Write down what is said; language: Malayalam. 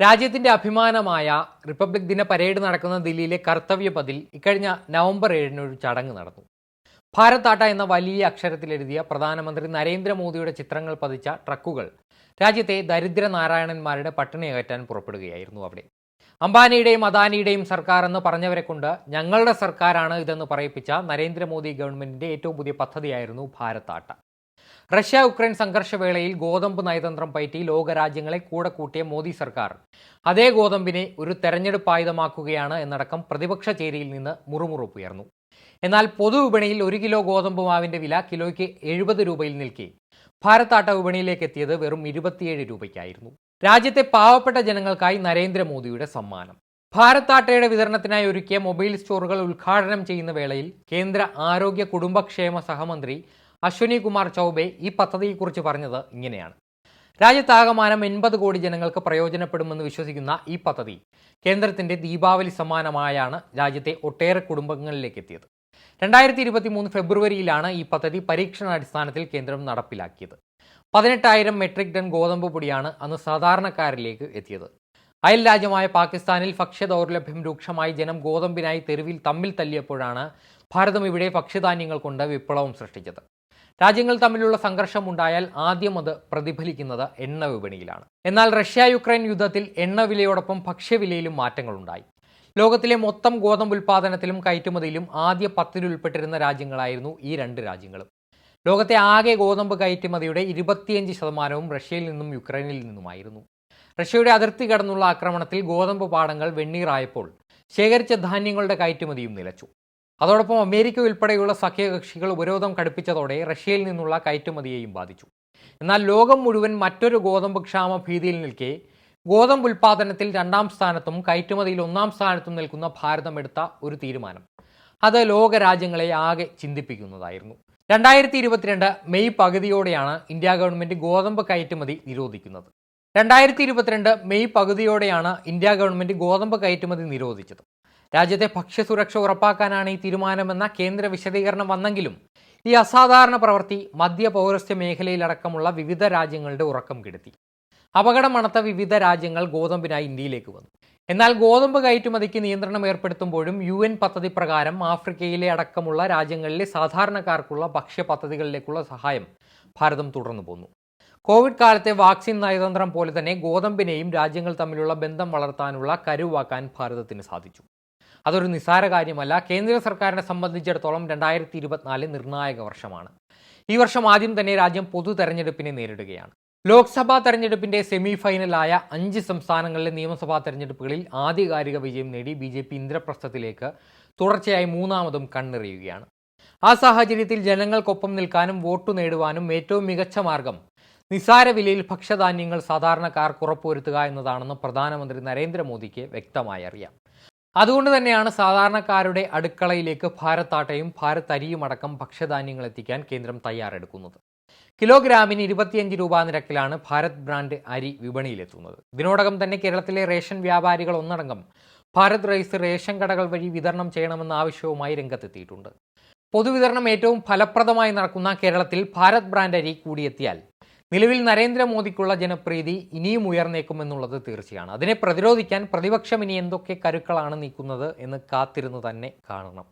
രാജ്യത്തിന്റെ അഭിമാനമായ റിപ്പബ്ലിക് ദിന പരേഡ് നടക്കുന്ന ദില്ലിയിലെ കർത്തവ്യപഥിൽ ഇക്കഴിഞ്ഞ നവംബർ ഏഴിന് ഒരു ചടങ്ങ് നടന്നു. ഭാരത് ടാറ്റ എന്ന വലിയ അക്ഷരത്തിൽ എഴുതിയ പ്രധാനമന്ത്രി നരേന്ദ്രമോദിയുടെ ചിത്രങ്ങൾ പതിച്ച ട്രക്കുകൾ രാജ്യത്തെ ദരിദ്ര നാരായണന്മാരുടെ പട്ടിണി അകറ്റാൻ പുറപ്പെടുകയായിരുന്നു അവിടെ. അംബാനിയുടെയും അദാനിയുടെയും സർക്കാർ എന്ന് പറഞ്ഞവരെ കൊണ്ട് ഞങ്ങളുടെ സർക്കാരാണ് ഇതെന്ന് പറയിപ്പിച്ച നരേന്ദ്രമോദി ഗവൺമെന്റിന്റെ ഏറ്റവും പുതിയ പദ്ധതിയായിരുന്നു ഭാരത് റഷ്യ ഉക്രൈൻ സംഘർഷവേളയിൽ ഗോതമ്പ് നയതന്ത്രം പയറ്റി ലോകരാജ്യങ്ങളെ കൂടെ കൂട്ടിയ മോദി സർക്കാർ. അതേ ഗോതമ്പിനെ ഒരു തെരഞ്ഞെടുപ്പ് ആയുധമാക്കുകയാണ് എന്നടക്കം പ്രതിപക്ഷ ചേരിയിൽ നിന്ന് മുറുമുറുപ്പുയർന്നു. എന്നാൽ പൊതുവിപണിയിൽ ഒരു കിലോ ഗോതമ്പ് മാവിന്റെ വില കിലോയ്ക്ക് എഴുപത് രൂപയിൽ നിൽക്കി. ഭാരത് ആട്ട വിപണിയിലേക്ക് എത്തിയത് വെറും ഇരുപത്തിയേഴ് രൂപയ്ക്കായിരുന്നു. രാജ്യത്തെ പാവപ്പെട്ട ജനങ്ങൾക്കായി നരേന്ദ്രമോദിയുടെ സമ്മാനം. ഭാരത് ആട്ടയുടെ വിതരണത്തിനായി ഒരുക്കിയ മൊബൈൽ സ്റ്റോറുകൾ ഉദ്ഘാടനം ചെയ്യുന്ന വേളയിൽ കേന്ദ്ര ആരോഗ്യ കുടുംബക്ഷേമ സഹമന്ത്രി അശ്വനി കുമാർ ചൗബെ ഈ പദ്ധതിയെക്കുറിച്ച് പറഞ്ഞത് ഇങ്ങനെയാണ്. രാജ്യത്താകമാനം എൺപത് കോടി ജനങ്ങൾക്ക് പ്രയോജനപ്പെടുമെന്ന് വിശ്വസിക്കുന്ന ഈ പദ്ധതി കേന്ദ്രത്തിന്റെ ദീപാവലി സമ്മാനമായാണ് രാജ്യത്തെ ഒട്ടേറെ കുടുംബങ്ങളിലേക്ക് എത്തിയത് രണ്ടായിരത്തി ഇരുപത്തി മൂന്ന് ഫെബ്രുവരിയിലാണ് ഈ പദ്ധതി പരീക്ഷണാടിസ്ഥാനത്തിൽ കേന്ദ്രം നടപ്പിലാക്കിയത്. പതിനെട്ടായിരം മെട്രിക് ടൺ ഗോതമ്പ് പൊടിയാണ് അന്ന് സാധാരണക്കാരിലേക്ക് എത്തിയത്. അയൽ രാജ്യമായ പാകിസ്ഥാനിൽ ഭക്ഷ്യ ദൗർലഭ്യം രൂക്ഷമായി ജനം ഗോതമ്പിനായി തെരുവിൽ തമ്മിൽ തല്ലിയപ്പോഴാണ് ഭാരതം ഇവിടെ ഭക്ഷ്യധാന്യങ്ങൾ കൊണ്ട് വിപ്ലവം സൃഷ്ടിച്ചത്. രാജ്യങ്ങൾ തമ്മിലുള്ള സംഘർഷം ഉണ്ടായാൽ ആദ്യം അത് പ്രതിഫലിക്കുന്നത് എണ്ണ വിപണിയിലാണ്. എന്നാൽ റഷ്യ യുക്രൈൻ യുദ്ധത്തിൽ എണ്ണ വിലയോടൊപ്പം ഭക്ഷ്യവിലയിലും മാറ്റങ്ങളുണ്ടായി. ലോകത്തിലെ മൊത്തം ഗോതമ്പ് ഉൽപ്പാദനത്തിലും കയറ്റുമതിയിലും ആദ്യ പത്തിൽ ഉൾപ്പെട്ടിരുന്ന രാജ്യങ്ങളായിരുന്നു ഈ രണ്ട് രാജ്യങ്ങളും. ലോകത്തെ ആകെ ഗോതമ്പ് കയറ്റുമതിയുടെ ഇരുപത്തിയഞ്ച് ശതമാനവും റഷ്യയിൽ നിന്നും യുക്രൈനിൽ നിന്നുമായിരുന്നു. റഷ്യയുടെ അതിർത്തി കടന്നുള്ള ആക്രമണത്തിൽ ഗോതമ്പ് പാടങ്ങൾ വെണ്ണീറായപ്പോൾ ശേഖരിച്ച ധാന്യങ്ങളുടെ കയറ്റുമതിയും നിലച്ചു. അതോടൊപ്പം അമേരിക്ക ഉൾപ്പെടെയുള്ള സഖ്യകക്ഷികൾ ഉപരോധം കടുപ്പിച്ചതോടെ റഷ്യയിൽ നിന്നുള്ള കയറ്റുമതിയെയും ബാധിച്ചു. എന്നാൽ ലോകം മുഴുവൻ മറ്റൊരു ഗോതമ്പ് ക്ഷാമ ഭീതിയിൽ നിൽക്കെ ഗോതമ്പ് ഉൽപ്പാദനത്തിൽ രണ്ടാം സ്ഥാനത്തും കയറ്റുമതിയിൽ ഒന്നാം സ്ഥാനത്തും നിൽക്കുന്ന ഭാരതം എടുത്ത ഒരു തീരുമാനം. അത് ലോക രാജ്യങ്ങളെ ആകെ ചിന്തിപ്പിക്കുന്നതായിരുന്നു. രണ്ടായിരത്തി ഇരുപത്തിരണ്ട് മെയ് പകുതിയോടെയാണ് ഇന്ത്യ ഗവൺമെന്റ് ഗോതമ്പ് കയറ്റുമതി നിരോധിക്കുന്നത്. രണ്ടായിരത്തി ഇരുപത്തിരണ്ട് മെയ് പകുതിയോടെയാണ് ഇന്ത്യ ഗവൺമെന്റ് ഗോതമ്പ് കയറ്റുമതി നിരോധിച്ചത്. രാജ്യത്തെ ഭക്ഷ്യസുരക്ഷ ഉറപ്പാക്കാനാണ് ഈ തീരുമാനമെന്ന കേന്ദ്ര വിശദീകരണം വന്നെങ്കിലും ഈ അസാധാരണ പ്രവൃത്തി മധ്യ പൗരസ്ത്യ മേഖലയിലടക്കമുള്ള വിവിധ രാജ്യങ്ങളുടെ ഉറക്കം കെടുത്തി. അപകടം അണത്ത വിവിധ രാജ്യങ്ങൾ ഗോതമ്പിനായി ഇന്ത്യയിലേക്ക് വന്നു. എന്നാൽ ഗോതമ്പ് കയറ്റുമതിക്ക് നിയന്ത്രണം ഏർപ്പെടുത്തുമ്പോഴും യു എൻ പദ്ധതി പ്രകാരം ആഫ്രിക്കയിലെ അടക്കമുള്ള രാജ്യങ്ങളിലെ സാധാരണക്കാർക്കുള്ള ഭക്ഷ്യ പദ്ധതികളിലേക്കുള്ള സഹായം ഭാരതം തുടർന്നു പോന്നു. കോവിഡ് കാലത്തെ വാക്സിൻ നയതന്ത്രം പോലെ തന്നെ ഗോതമ്പിനെയും രാജ്യങ്ങൾ തമ്മിലുള്ള ബന്ധം വളർത്താനുള്ള കരുവാക്കാൻ ഭാരതത്തിന് സാധിച്ചു. അതൊരു നിസ്സാര കാര്യമല്ല. കേന്ദ്ര സർക്കാരിനെ സംബന്ധിച്ചിടത്തോളം രണ്ടായിരത്തി ഇരുപത്തിനാല് നിർണായക വർഷമാണ്. ഈ വർഷം ആദ്യം തന്നെ രാജ്യം പൊതു തെരഞ്ഞെടുപ്പിനെ നേരിടുകയാണ്. ലോക്സഭാ തെരഞ്ഞെടുപ്പിന്റെ സെമി ഫൈനലായ അഞ്ച് സംസ്ഥാനങ്ങളിലെ നിയമസഭാ തെരഞ്ഞെടുപ്പുകളിൽ ആധികാരിക വിജയം നേടി ബി ജെ പി ഇന്ദ്രപ്രസ്ഥത്തിലേക്ക് തുടർച്ചയായി മൂന്നാമതും കണ്ണെറിയുകയാണ്. ആ സാഹചര്യത്തിൽ ജനങ്ങൾക്കൊപ്പം നിൽക്കാനും വോട്ടു നേടുവാനും ഏറ്റവും മികച്ച മാർഗം നിസാര വിലയിൽ ഭക്ഷ്യധാന്യങ്ങൾ സാധാരണക്കാർക്ക് ഉറപ്പുവരുത്തുക എന്നതാണെന്ന് പ്രധാനമന്ത്രി നരേന്ദ്രമോദിക്ക് വ്യക്തമായി അറിയാം. അതുകൊണ്ട് തന്നെയാണ് സാധാരണക്കാരുടെ അടുക്കളയിലേക്ക് ഭാരത്താട്ടയും ഭാരത്തരിയും അടക്കം ഭക്ഷ്യധാന്യങ്ങൾ എത്തിക്കാൻ കേന്ദ്രം തയ്യാറെടുക്കുന്നത്. കിലോഗ്രാമിന് ഇരുപത്തിയഞ്ച് രൂപ നിരക്കിലാണ് ഭാരത് ബ്രാൻഡ് അരി വിപണിയിലെത്തുന്നത്. ഇതിനോടകം തന്നെ കേരളത്തിലെ റേഷൻ വ്യാപാരികൾ ഒന്നടങ്കം ഭാരത് റൈസ് റേഷൻ കടകൾ വഴി വിതരണം ചെയ്യണമെന്ന ആവശ്യവുമായി രംഗത്തെത്തിയിട്ടുണ്ട്. പൊതുവിതരണം ഏറ്റവും ഫലപ്രദമായി നടക്കുന്ന കേരളത്തിൽ ഭാരത് ബ്രാൻഡ് അരി കൂടിയെത്തിയാൽ നിലവിൽ നരേന്ദ്രമോദിക്കുള്ള ജനപ്രീതി ഇനിയും ഉയർന്നേക്കുമെന്നുള്ളത് തീർച്ചയാണ്. അതിനെ പ്രതിരോധിക്കാൻ പ്രതിപക്ഷം ഇനി എന്തൊക്കെ കരുക്കളാണ് നീക്കുന്നത് എന്ന് കാത്തിരുന്ന് തന്നെ കാണണം.